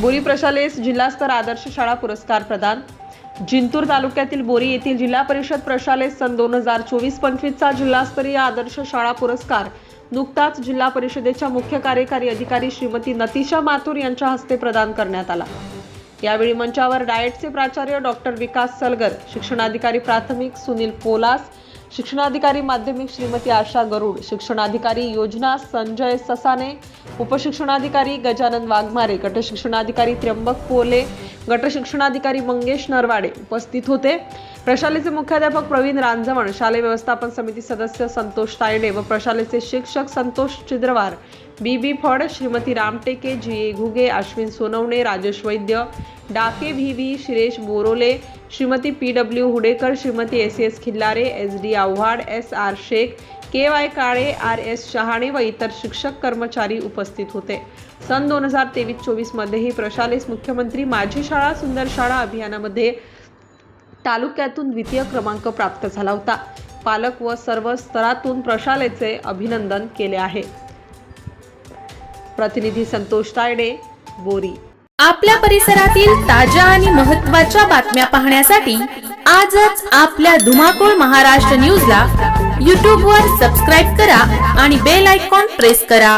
बोरी प्रशालेस जिल्हास्तर आदर्श शाळा पुरस्कार प्रदान. जिंतूर तालुक्यातील बोरी येथील जिल्हा परिषद प्रशालेस सन दोन हजार चोवीस पंचवीसचा जिल्हास्तरीय आदर्श शाळा पुरस्कार. नुकताच जिल्हा परिषदेच्या मुख्य कार्यकारी अधिकारी श्रीमती नतिशा माथुर यांच्या हस्ते प्रदान करण्यात आला. यावेळी मंचावर डाएटचे प्राचार्य डॉक्टर विकास सलगर शिक्षणाधिकारी प्राथमिक सुनील पोलास शिक्षणाधिकारी माध्यमिक श्रीमती आशा गरुड शिक्षणाधिकारी योजना संजय ससाने उपशिक्षणाधिकारी गजानन वाघमारे गटशिक्षणाधिकारी त्र्यंबक पोले गटशिक्षणाधिकारी मंगेश नरवाडे उपस्थित होते. प्रशालेचे मुख्याध्यापक प्रवीण रांजवण शालेय व्यवस्थापन समिती सदस्य संतोष तायडे व प्रशालेचे शिक्षक Santosh Chidrawar B B Phad Shrimati Ramteke G. A. Ghuge Ashwin Sonawane Rajesh Vaidya Dake V V Shiresh Borole Shrimati P W Hudekar Shrimati S S Khillare S D Avhad S R Shaikh K Y Kale R S Shahane व इतर शिक्षक कर्मचारी उपस्थित होते. सन दोन हजार तेवीस चोवीसमध्येही प्रशालेस मुख्यमंत्री माझी शाळा सुंदर शाळा अभियानामध्ये तालुक्यातून द्वितीय क्रमांक प्राप्त झाला होता. पालक व सर्व स्तरातून प्रशालेचे अभिनंदन केले आहे. प्रतिनिधी संतोष तायडे बोरी. आपल्या परिसरातील ताज्या आणि महत्त्वाच्या बातम्या पाहण्यासाठी आजच आपल्या धुमाकूळ महाराष्ट्र न्यूजला यूट्यूबवर सबस्क्राईब करा आणि बेल आयकॉन प्रेस करा.